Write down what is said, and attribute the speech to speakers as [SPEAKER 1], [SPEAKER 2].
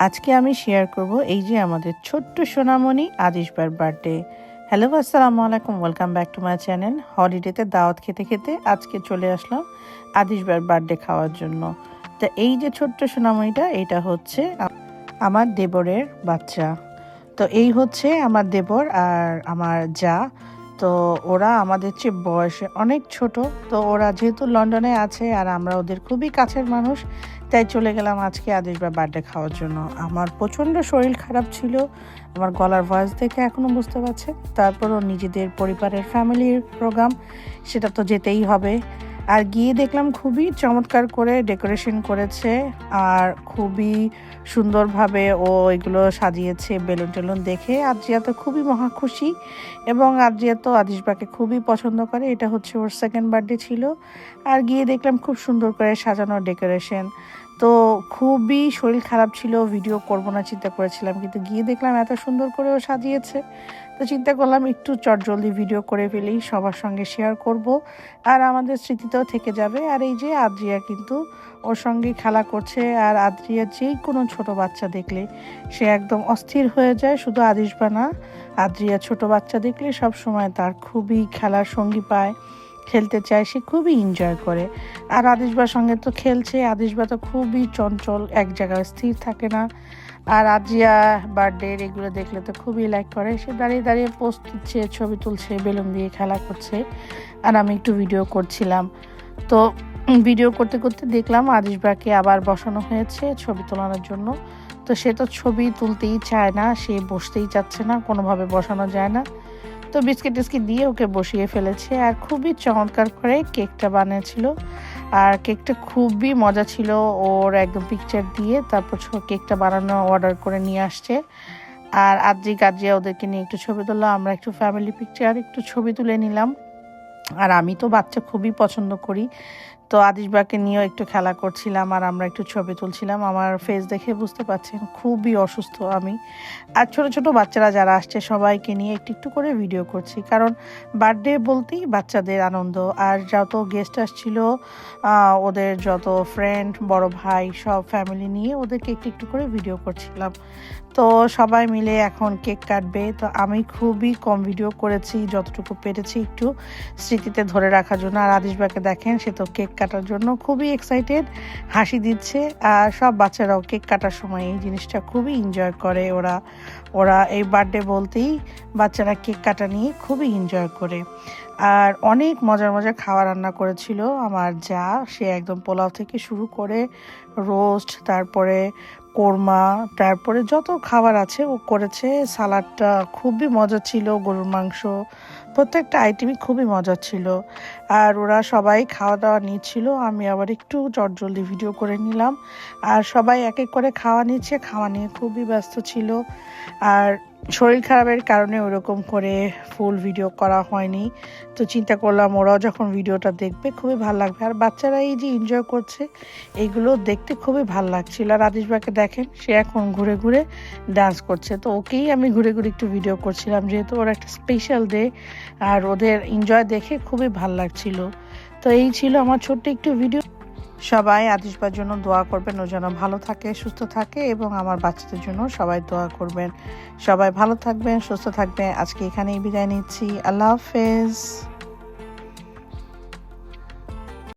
[SPEAKER 1] আজকে আমি শেয়ার করব এই যে আমাদের ছোট্ট সোনামণি আদিশবার বার্থডে হ্যালো আসসালামু আলাইকুম welcome back to my channel হলিডেতে দাওয়াত খেতে খেতে আজকে চলে আসলাম আদিশবার বার্থডে খাওয়ার জন্য। তা এই যে ছোট্ট সোনামণিটা, এটা হচ্ছে আমার দেবরের বাচ্চা। তো এই হচ্ছে আমার দেবর আর আমার যা। তো ওরা আমাদের চেয়ে বয়সে অনেক ছোট। তো ওরা যেহেতু লন্ডনে আছে আর আমরা ওদের খুবই কাছের মানুষ তাই চলে গেলাম আজকে আদেশবার বার্থডে খাওয়ার জন্য। আমার প্রচণ্ড শরীর খারাপ ছিল, আমার গলার ভয়েস দেখে এখনও বুঝতে পারছে তারপরও নিজেদের পরিবারের ফ্যামিলির প্রোগ্রাম সেটা তো যেতেই হবে। আর গিয়ে দেখলাম খুবই চমৎকার করে ডেকোরেশন করেছে আর খুবই সুন্দরভাবে ও এগুলো সাজিয়েছে বেলুন টেলুন দেখে। আজিয়া তো খুবই মহা খুশি এবং আজিয়া তো আদিশবাকে খুবই পছন্দ করে, এটা হচ্ছে ওর সেকেন্ড বার্থডে ছিল। আর গিয়ে দেখলাম খুব সুন্দর করে সাজানো ডেকোরেশন। তো খুবই শরীর খারাপ ছিল ভিডিও করব না, চিন্তা করেছিলাম। কিন্তু গিয়ে দেখলাম এত সুন্দর করে ও সাজিয়েছে। তো চিন্তা করলাম একটু চটজলদি ভিডিও করে ফেলি, সবার সঙ্গে শেয়ার করব। আর আমাদের স্মৃতিতেও থেকে যাবে। আর এই যে আদ্রিয়া কিন্তু ওর সঙ্গে খেলা করছে। আর আদ্রিয়া যেই কোনো ছোট বাচ্চা দেখলে সে একদম অস্থির হয়ে যায়, শুধু আদিশবা না আদ্রিয়া ছোট বাচ্চা দেখলে সব সময় তার খুবই খেলার সঙ্গী পায়। খেলতে চায়, সে খুবই এনজয় করে। আর আদিশবার সঙ্গে তো খেলছে আদিশবা তো খুবই চঞ্চল, এক জায়গায় স্থির থাকে না। আর আজিয়া বার্থডে এগুলো দেখলে তো খুবই লাইক করে। সে দাঁড়িয়ে দাঁড়িয়ে পোস্ট দিচ্ছে, ছবি তুলছে, বেলুন দিয়ে খেলা করছে। আর আমি একটু ভিডিও করছিলাম। তো ভিডিও করতে করতে দেখলাম আদিশবাকে আবার বসানো হয়েছে ছবি তোলানোর জন্য। তো সে তো ছবি তুলতেই চায় না, সে বসতেই চাচ্ছে না, কোনোভাবে বসানো যায় না। তো বিস্কিট টিস্কিট দিয়ে ওকে বসিয়ে ফেলেছে আর খুবই চমৎকার করে কেকটা বানিয়েছিল। আর কেকটা খুবই মজা ছিল ওর একদম পিকচার দিয়ে, তারপর কেকটা বানানো অর্ডার করে নিয়ে আসছে। আর আদ্রি গাজিয়া ওদেরকে নিয়ে একটু ছবি তুললাম, আমরা একটু ফ্যামিলি পিকচার একটু ছবি তুলে নিলাম। আর আমি তো বাচ্চা খুবই পছন্দ করি তো আদিশবাকে নিয়েও একটু খেলা করছিলাম আর আমরা একটু ছবি তুলছিলাম। আমার ফেস দেখে বুঝতে পারছেন, খুবই অসুস্থ আমি। আর ছোট ছোট বাচ্চারা যারা আসছে, সবাইকে নিয়ে একটু একটু করে ভিডিও করছি। কারণ বার্থডে বলতেই বাচ্চাদের আনন্দ। আর যত গেস্ট আসছিল ওদের যত ফ্রেন্ড বড় ভাই, সব ফ্যামিলি নিয়ে ওদেরকে একটু একটু করে ভিডিও করছিলাম। তো সবাই মিলে এখন কেক কাটবে। তো আমি খুবই কম ভিডিও করেছি, যতটুকু পেরেছি একটু স্মৃতিতে ধরে রাখার জন্য। আর আদিশবাকে দেখেন, সে তো কেক কাটার জন্য খুবই এক্সাইটেড হাসি দিচ্ছে, আর সব বাচ্চারাও কেক কাটার সময় এই জিনিসটা খুবই এনজয় করে ওরা। ওরা এই বার্থডে বলতেই বাচ্চারা কেক কাটা নিয়ে খুবই এনজয় করে। আর অনেক মজার মজার খাওয়া রান্না করেছিল আমার যা, সে একদম পোলাও থেকে শুরু করে রোস্ট তারপরে কোরমা, তারপরে যত খাবার আছে ও করেছে সালাডটা খুবই মজা ছিল, গরুর মাংস প্রত্যেকটা আইটেমই খুবই মজা ছিল। আর ওরা সবাই খাওয়া দাওয়া নিচ্ছিল, আমি আবার একটু চটজলদি ভিডিও করে নিলাম। আর সবাই এক এক করে খাওয়া নিচ্ছে, খাওয়া নিয়ে খুবই ব্যস্ত ছিল। আর শরীর খারাপের কারণে ওরকম করে ফুল ভিডিও করা হয়নি। তো চিন্তা করলাম ওরাও যখন ভিডিওটা দেখবে, খুবই ভালো লাগবে। আর বাচ্চারা এই যে এনজয় করছে এইগুলো দেখতে খুবই ভালো লাগছিল। আর আদিশবাকে দেখেন, সে এখন ঘুরে ঘুরে ডান্স করছে। তো ওকেই আমি ঘুরে ঘুরে একটু ভিডিও করছিলাম, যেহেতু ওর একটা স্পেশাল ডে আর ওদের এনজয় দেখে খুবই ভালো লাগছিল। তো এই ছিল আমার ছোট্ট একটু ভিডিও সবাই আতিশবার জন্য দোয়া করবেন ও যেন ভালো থাকে, সুস্থ থাকে এবং আমার বাচ্চাদের জন্য সবাই দোয়া করবেন। সবাই ভালো থাকবেন, সুস্থ থাকবেন। আজকে এখানেই বিদায় নিচ্ছি। আল্লাহ হাফেজ।